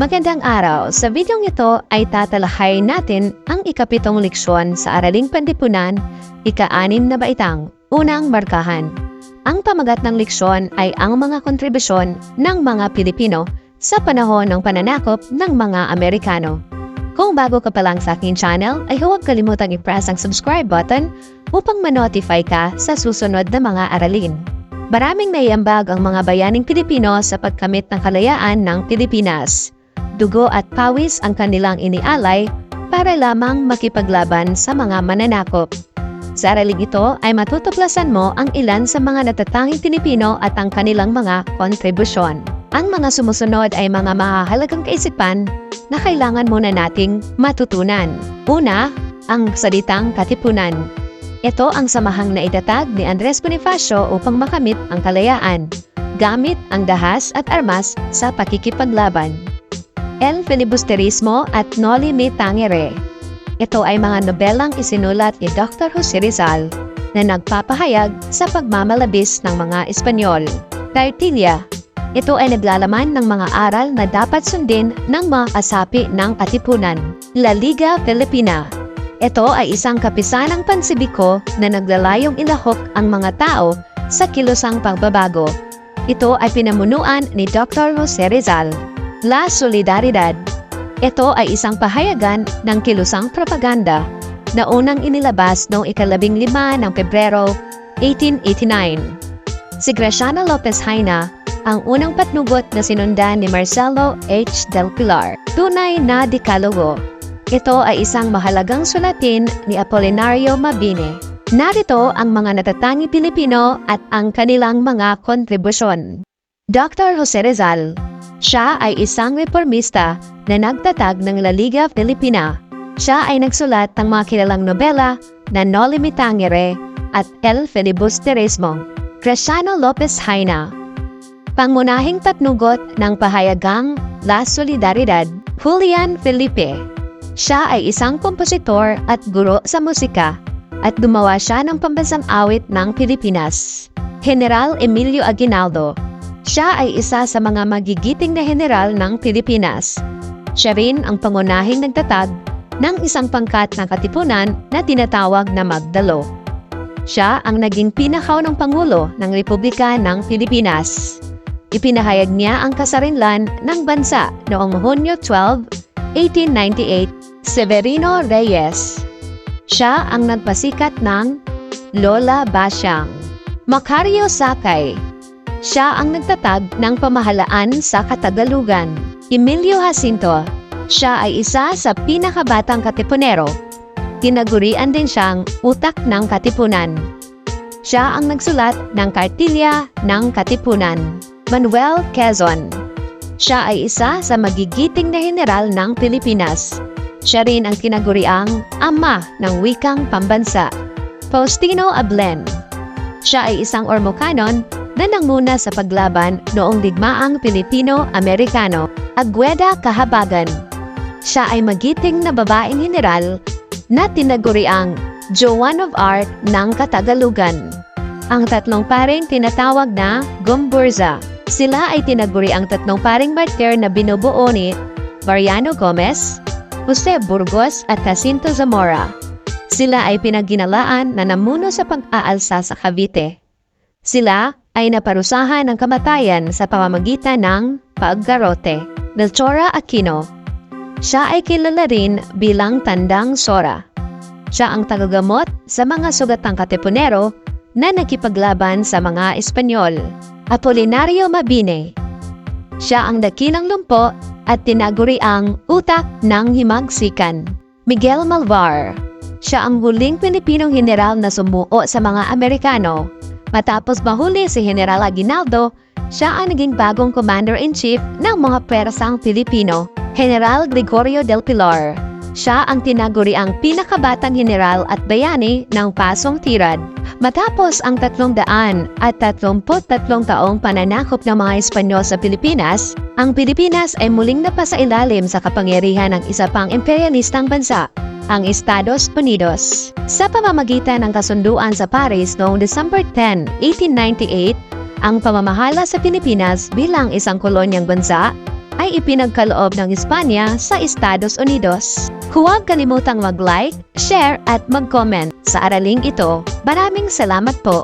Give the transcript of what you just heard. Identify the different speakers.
Speaker 1: Magandang araw! Sa videong ito ay tatalakay natin ang ikapitong leksyon sa Araling Pandipunan, ika-anim na baitang, unang markahan. Ang pamagat ng leksyon ay ang mga kontribusyon ng mga Pilipino sa panahon ng pananakop ng mga Amerikano. Kung bago ka pa lang sa aking channel, ay huwag kalimutang i-press ang subscribe button upang ma-notify ka sa susunod na mga aralin. Maraming naiambag ang mga bayaning Pilipino sa pagkamit ng kalayaan ng Pilipinas. Dugo at pawis ang kanilang inialay para lamang makipaglaban sa mga mananakop. Sa araling ito ay matutuklasan mo ang ilan sa mga natatanging Pilipino at ang kanilang mga kontribusyon. Ang mga sumusunod ay mga mahahalagang kaisipan na kailangan muna nating matutunan. Una, ang salitang katipunan. Ito ang samahang na itatag ni Andres Bonifacio upang makamit ang kalayaan, gamit ang dahas at armas sa pakikipaglaban. El Filibusterismo at Noli Me Tangere. Ito ay mga nobelang isinulat ni Dr. Jose Rizal na nagpapahayag sa pagmamalabis ng mga Espanyol. Tartilla. Ito ay naglalaman ng mga aral na dapat sundin ng mga kasapi ng katipunan. La Liga Filipina. Ito ay isang kapisanang pansibiko na naglalayong ilahok ang mga tao sa kilusang pagbabago. Ito ay pinamunuan ni Dr. Jose Rizal. La Solidaridad. Ito ay isang pahayagan ng kilusang propaganda na unang inilabas noong ikalabing lima ng Pebrero 1889. Si Graciano Lopez Haina ang unang patnugot na sinundan ni Marcelo H. Del Pilar. Tunay na dekalogo. Ito ay isang mahalagang sulatin ni Apolinario Mabini. Narito ang mga natatangi Pilipino at ang kanilang mga kontribusyon. Dr. Jose Rizal siya ay isang reformista na nagtatag ng La Liga Filipina. Siya ay nagsulat ng mga kilalang nobela na Noli Me Tangere at El Filibusterismo. Cresciano Lopez Haina Pangunahing patnugot ng pahayagang La Solidaridad, Julian Felipe. Siya ay isang kompositor at guro sa musika at gumawa siya ng pambansang awit ng Pilipinas. General Emilio Aguinaldo siya ay isa sa mga magigiting na general ng Pilipinas. Siya rin ang pangunahing nagtatag ng isang pangkat ng katipunan na tinatawag na Magdalo. Siya ang naging pinakaunang pangulo ng Republika ng Pilipinas. Ipinahayag niya ang kasarinlan ng bansa noong Hunyo 12, 1898, Severino Reyes. Siya ang nagpasikat ng Lola Basyang. Macario Sakay siya ang nagtatag ng pamahalaan sa Katagalugan. Emilio Jacinto, siya ay isa sa pinakabatang katipunero. Tinagurian din siyang utak ng katipunan. Siya ang nagsulat ng Kartilya ng Katipunan. Manuel Quezon. Siya ay isa sa magigiting na general ng Pilipinas. Siya rin ang tinaguriang ama ng wikang pambansa. Faustino Ablen. Siya ay isang Ormocanon na nanguna sa paglaban noong digmaang Pilipino-Amerikano, Agueda Kahabagan. Siya ay magiting na babaeng general na tinaguriang Joan of Arc ng Katagalugan. Ang tatlong paring tinatawag na Gumburza. Sila ay tinaguri ang tatlong paring martir na binubuo ni Mariano Gomez, Jose Burgos at Jacinto Zamora. Sila ay pinagginalaan na namuno sa pag-aalsa sa Cavite. Sila ay naparusahan ng kamatayan sa pamamagitan ng paggarote. Melchora Aquino Siya ay kilala rin bilang Tandang Sora. Siya ang tagagamot sa mga sugatang katipunero na nakipaglaban sa mga Espanyol. Apolinario Mabine Siya ang dakilang lumpo at tinaguri ang utak ng himagsikan. Miguel Malvar Siya ang huling Pilipinong general na sumuo sa mga Amerikano Matapos mahuli si General Aguinaldo, siya ang naging bagong Commander-in-Chief ng mga pwersang Pilipino, General Gregorio del Pilar. Siya ang tinaguri ang pinakabatang general at bayani ng Pasong Tirad. Matapos ang tatlong daan at tatlumput tatlong taong pananakop ng mga Espanyol sa Pilipinas, ang Pilipinas ay muling napasailalim sa kapangyarihan ng isa pang imperialistang bansa, ang Estados Unidos. Sa pamamagitan ng kasunduan sa Paris noong December 10, 1898, ang pamamahala sa Pilipinas bilang isang kolonyang bansa ay ipinagkaloob ng Espanya sa Estados Unidos. Huwag kalimutang mag-like, share at mag-comment sa araling ito. Maraming salamat po.